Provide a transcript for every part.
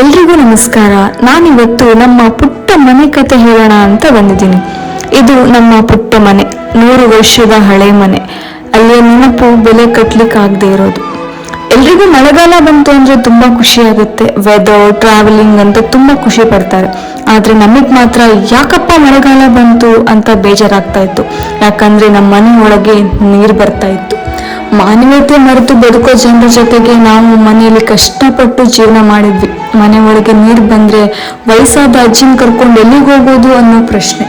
ಎಲ್ರಿಗೂ ನಮಸ್ಕಾರ. ನಾನಿವತ್ತು ನಮ್ಮ ಪುಟ್ಟ ಮನೆ ಕತೆ ಹೇಳೋಣ ಅಂತ ಬಂದಿದ್ದೀನಿ. ಇದು ನಮ್ಮ ಪುಟ್ಟ ಮನೆ, ನೂರು ವರ್ಷದ ಹಳೆ ಮನೆ. ಅಲ್ಲಿಯ ನೆನಪು ಬೆಲೆ ಕಟ್ಲಿಕ್ಕೆ ಆಗದೆ ಇರೋದು. ಎಲ್ರಿಗೂ ಮಳೆಗಾಲ ಬಂತು ಅಂದ್ರೆ ತುಂಬಾ ಖುಷಿ ಆಗುತ್ತೆ. ವೆದರ್ ಟ್ರಾವೆಲಿಂಗ್ ಅಂತ ತುಂಬಾ ಖುಷಿ ಪಡ್ತಾರೆ. ಆದ್ರೆ ನಮಗ್ ಮಾತ್ರ ಯಾಕಪ್ಪ ಮಳೆಗಾಲ ಬಂತು ಅಂತ ಬೇಜಾರಾಗ್ತಾ ಇತ್ತು. ಯಾಕಂದ್ರೆ ನಮ್ಮ ಮನೆ ಒಳಗೆ ನೀರು ಬರ್ತಾ ಇತ್ತು. ಮಾನವೀಯತೆ ಮರೆತು ಬದುಕೋ ಜನರ ಜೊತೆಗೆ ನಾವು ಮನೆಯಲ್ಲಿ ಕಷ್ಟಪಟ್ಟು ಜೀವನ ಮಾಡಿದ್ವಿ. ಮನೆ ಒಳಗೆ ನೀರು ಬಂದ್ರೆ ವಯಸ್ಸಾದ ಅಜ್ಜಿನ ಕರ್ಕೊಂಡು ಎಲ್ಲಿಗೆ ಹೋಗೋದು ಅನ್ನೋ ಪ್ರಶ್ನೆ.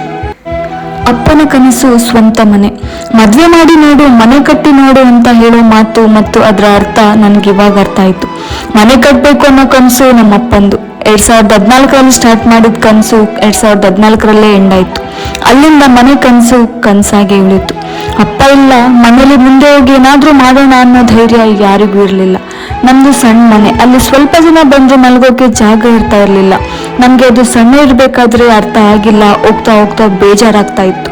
ಅಪ್ಪನ ಕನಸು ಸ್ವಂತ ಮನೆ. ಮದ್ವೆ ಮಾಡಿ ನೋಡು, ಮನೆ ಕಟ್ಟಿ ನೋಡು ಅಂತ ಹೇಳೋ ಮಾತು ಮತ್ತು ಅದರ ಅರ್ಥ ನನ್ಗೆ ಇವಾಗ ಅರ್ಥ ಆಯ್ತು. ಮನೆ ಕಟ್ಟಬೇಕು ಅನ್ನೋ ಕನಸು ನಮ್ಮ ಅಪ್ಪಂದು ಎರಡ್ ಸಾವಿರದ ಹದಿನಾಲ್ಕರಲ್ಲಿ ಸ್ಟಾರ್ಟ್ ಮಾಡಿದ ಕನಸು ಎರಡ್ ಸಾವಿರದ ಹದಿನಾಲ್ಕರಲ್ಲೇ ಎಂಡ್ ಆಯ್ತು. ಅಲ್ಲಿಂದ ಮನೆ ಕನಸು ಕನಸಾಗಿ ಉಳಿತು ಅಪ್ಪ ಇಲ್ಲ ಮನೇಲಿ ಮುಂದೆ ಹೋಗಿ ಏನಾದರೂ ಮಾಡೋಣ ಅನ್ನೋ ಧೈರ್ಯ ಯಾರಿಗೂ ಇರಲಿಲ್ಲ. ನಮ್ಮದು ಸಣ್ಣ ಮನೆ, ಅಲ್ಲಿ ಸ್ವಲ್ಪ ಜನ ಬಂದ್ರೆ ಮಲಗೋಕೆ ಜಾಗ ಇರ್ತಾ ಇರಲಿಲ್ಲ. ನಮಗೆ ಅದು ಸಣ್ಣ ಇರಬೇಕಾದ್ರೆ ಅರ್ಥ ಆಗಿಲ್ಲ, ಹೋಗ್ತಾ ಹೋಗ್ತಾ ಬೇಜಾರಾಗ್ತಾ ಇತ್ತು.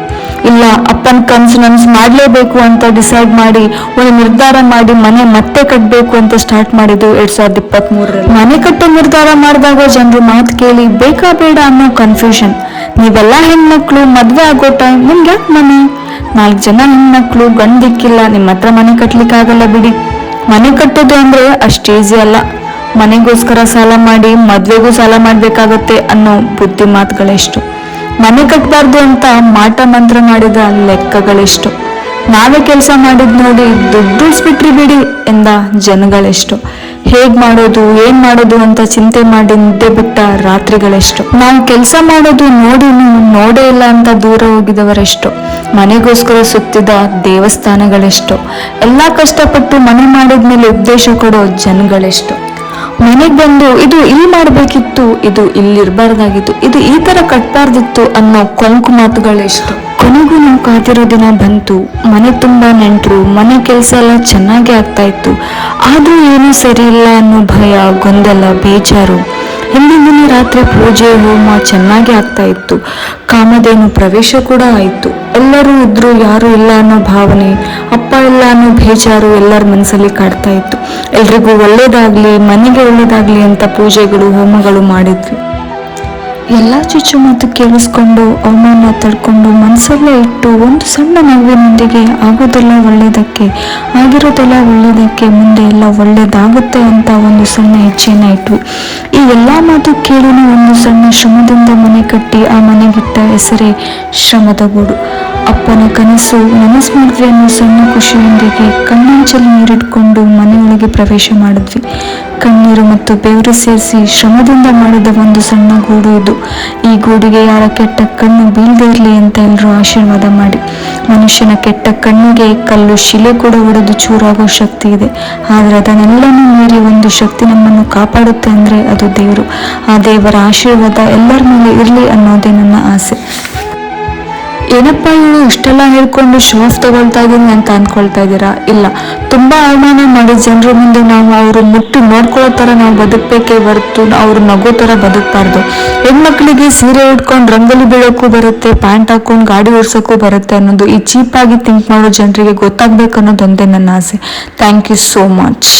ಇಲ್ಲ, ಅಪ್ಪನ ಕನ್ಸು ನನ್ಸ್ ಮಾಡಲೇಬೇಕು ಅಂತ ಡಿಸೈಡ್ ಮಾಡಿ, ಒಂದು ನಿರ್ಧಾರ ಮಾಡಿ ಮನೆ ಮತ್ತೆ ಕಟ್ಬೇಕು ಅಂತ ಸ್ಟಾರ್ಟ್ ಮಾಡಿದ್ದು ಎರಡ್ ಸಾವಿರದ ಇಪ್ಪತ್ತ್ ಮೂರರಲ್ಲಿ ಮನೆ ಕಟ್ಟೋ ನಿರ್ಧಾರ ಮಾಡಿದಾಗ ಜನರು ಮಾತು ಕೇಳಿ, ಬೇಕಾ ಬೇಡ ಅನ್ನೋ ಕನ್ಫ್ಯೂಷನ್ ನೀವೆಲ್ಲ ಹೆಣ್ಮಕ್ಳು, ಮದುವೆ ಆಗೋ ಟೈಮ್ ನಿಮ್ಗೆ ಯಾಕೆ ಮನೆ? ನಾಲ್ಕು ಜನ ಹೆಣ್ಮಕ್ಳು ಗಂಡಿಕ್ಕಿಲ್ಲ ನಿಮ್ಮ ಹತ್ರ ಮನೆ ಕಟ್ಲಿಕ್ಕೆ ಆಗಲ್ಲ ಬಿಡಿ. ಮನೆ ಕಟ್ಟೋದು ಅಂದ್ರೆ ಅಷ್ಟು ಈಸಿ ಅಲ್ಲ. ಮನೆಗೋಸ್ಕರ ಸಾಲ ಮಾಡಿ, ಮದ್ವೆಗೂ ಸಾಲ ಮಾಡ್ಬೇಕಾಗತ್ತೆ ಅನ್ನೋ ಬುದ್ಧಿ ಮಾತುಗಳೆಷ್ಟು ಮನೆ ಕಟ್ಟಬಾರ್ದು ಅಂತ ಮಾಟ ಮಂತ್ರ ಮಾಡಿದ ಲೆಕ್ಕಗಳೆಷ್ಟು. ನಾವೇ ಕೆಲಸ ಮಾಡಿದ್ ನೋಡಿ ದುಡ್ಡು ಉಳಿಸ್ಬಿಟ್ರಿ ಬಿಡಿ ಎಂದ ಜನಗಳೆಷ್ಟು. ಹೇಗ್ ಮಾಡೋದು, ಏನ್ ಮಾಡೋದು ಅಂತ ಚಿಂತೆ ಮಾಡಿ ನಿದ್ದೆ ಬಿಟ್ಟ ರಾತ್ರಿಗಳೆಷ್ಟು. ನಾವು ಕೆಲಸ ಮಾಡೋದು ನೋಡಿ ನೋಡೇ ಇಲ್ಲ ಅಂತ ದೂರ ಹೋಗಿದವರೆಷ್ಟು. ಮನೆಗೋಸ್ಕರ ಸುತ್ತಿದ ದೇವಸ್ಥಾನಗಳೆಷ್ಟು. ಎಲ್ಲಾ ಕಷ್ಟಪಟ್ಟು ಮನೆ ಮಾಡಿದ್ಮೇಲೆ ಉಪದೇಶ ಕೊಡೋ ಜನಗಳೆಷ್ಟು. ಮನೆಗ್ ಬಂದು ಇದು ಇಲ್ಲಿ ಮಾಡಬೇಕಿತ್ತು, ಇದು ಇಲ್ಲಿ ಇರಬಾರ್ದಾಗಿತ್ತು, ಇದು ಈ ತರ ಕಟ್ಬಾರ್ದಿತ್ತು ಅನ್ನೋ ಕೊಂಕು ಮಾತುಗಳೆಷ್ಟು ಕೊನೆಗೂ ನಾವು ಕಾದಿರೋ ದಿನ ಬಂತು, ಮನೆ ತುಂಬಾ ನೆಂಟರು, ಮನೆ ಕೆಲಸ ಎಲ್ಲ ಚೆನ್ನಾಗಿ ಆಗ್ತಾ ಇತ್ತು. ಆದ್ರೂ ಏನೂ ಸರಿ ಅನ್ನೋ ಭಯ, ಗೊಂದಲ, ಬೇಜಾರು. ಹಿಂದಿನ ದಿನ ರಾತ್ರಿ ಪೂಜೆ, ಹೋಮ ಚೆನ್ನಾಗಿ ಆಗ್ತಾ ಇತ್ತು. ಕಾಮಧೇನು ಪ್ರವೇಶ ಕೂಡ ಆಯಿತು. ಎಲ್ಲರೂ ಇದ್ರು, ಯಾರು ಇಲ್ಲ ಅನ್ನೋ ಭಾವನೆ, ಅಪ್ಪ ಇಲ್ಲ ಅನ್ನೋ ಬೇಜಾರು ಎಲ್ಲರ ಮನಸ್ಸಲ್ಲಿ ಕಾಡ್ತಾ ಇತ್ತು. ಎಲ್ರಿಗೂ ಒಳ್ಳೇದಾಗ್ಲಿ, ಮನೆಗೆ ಒಳ್ಳೇದಾಗ್ಲಿ ಅಂತ ಪೂಜೆಗಳು, ಹೋಮಗಳು ಮಾಡಿದ್ವಿ. ಎಲ್ಲ ಚುಚ್ಚುಮಾತು ಕೇಳಿಸ್ಕೊಂಡು, ಅವಮಾನ ತಡ್ಕೊಂಡು ಮನಸ್ಸಲ್ಲೇ ಇಟ್ಟು, ಒಂದು ಸಣ್ಣ ನಗುವಿನೊಂದಿಗೆ ಆಗೋದೆಲ್ಲ ಒಳ್ಳೇದಕ್ಕೆ, ಆಗಿರೋದೆಲ್ಲ ಒಳ್ಳೇದಕ್ಕೆ, ಮುಂದೆ ಎಲ್ಲ ಒಳ್ಳೇದಾಗುತ್ತೆ ಅಂತ ಒಂದು ಸಣ್ಣ ಹೆಜ್ಜೆನ ಇಟ್ವಿ. ಈ ಎಲ್ಲ ಮಾತು ಕೇಳಿನ ಒಂದು ಸಣ್ಣ ಶ್ರಮದಿಂದ ಮನೆ ಕಟ್ಟಿ, ಆ ಮನೆಗಿಟ್ಟ ಹೆಸರೇ ಶ್ರಮದ ಗೂಡು. ಅಪ್ಪನ ಕನಸು ನನಸು ಮಾಡಿದ್ವಿ ಅನ್ನೋ ಸಣ್ಣ ಖುಷಿಯೊಂದಿಗೆ ಕಣ್ಣಂಚಲ್ಲಿ ನೀರಿಟ್ಕೊಂಡು ಮನೆಯೊಳಗೆ ಪ್ರವೇಶ ಮಾಡಿದ್ವಿ. ಕಣ್ಣೀರು ಮತ್ತು ಬೆವರು ಸೇರಿಸಿ ಶ್ರಮದಿಂದ ಮಾಡಿದ ಒಂದು ಸಣ್ಣ ಗೂಡು ಇದು. ಈ ಗೂಡಿಗೆ ಯಾರ ಕೆಟ್ಟ ಕಣ್ಣು ಬೀಳದೇ ಇರಲಿ ಅಂತ ಎಲ್ಲರೂ ಆಶೀರ್ವಾದ ಮಾಡಿ. ಮನುಷ್ಯನ ಕೆಟ್ಟ ಕಣ್ಣಿಗೆ ಕಲ್ಲು ಶಿಲೆ ಕೂಡ ಒಡೆದು ಚೂರಾಗೋ ಶಕ್ತಿ ಇದೆ. ಆದರೆ ಅದನ್ನೆಲ್ಲನೂ ಮೀರಿ ಒಂದು ಶಕ್ತಿ ನಮ್ಮನ್ನು ಕಾಪಾಡುತ್ತೆ ಅಂದರೆ ಅದು ದೇವರು. ಆ ದೇವರ ಆಶೀರ್ವಾದ ಎಲ್ಲರ ಮೇಲೆ ಇರಲಿ ಅನ್ನೋದೇ ನನ್ನ ಆಸೆ. ಏನಪ್ಪ ಇವಳು ಇಷ್ಟೆಲ್ಲ ಹೇಳ್ಕೊಂಡು ಶೋ ಆಫ್ ತಗೊಳ್ತಾ ಇದ್ದೀನಿ ಅಂತ ಅನ್ಕೊಳ್ತಾ ಇದ್ದೀರಾ? ಇಲ್ಲ. ತುಂಬಾ ಅವಮಾನ ಮಾಡಿ ಜನರ ಮುಂದೆ ನಾವು ಅವರು ಮುಟ್ಟಿ ನೋಡ್ಕೊಳ್ಳೋ ಥರ ನಾವು ಬದುಕಬೇಕೇ ಹೊರತು ಅವ್ರು ನಗೋ ಥರ ಬದುಕಬಾರ್ದು. ಹೆಣ್ಮಕ್ಳಿಗೆ ಸೀರೆ ಉಟ್ಕೊಂಡು ರಂಗೋಲಿ ಬೀಳೋಕ್ಕೂ ಬರುತ್ತೆ, ಪ್ಯಾಂಟ್ ಹಾಕೊಂಡು ಗಾಡಿ ಓಡಿಸೋಕ್ಕೂ ಬರುತ್ತೆ ಅನ್ನೋದು ಈ ಚೀಪಾಗಿ ಥಿಂಕ್ ಮಾಡೋ ಜನರಿಗೆ ಗೊತ್ತಾಗ್ಬೇಕು ಅನ್ನೋದೊಂದೇ ನನ್ನ ಆಸೆ. Thank you so much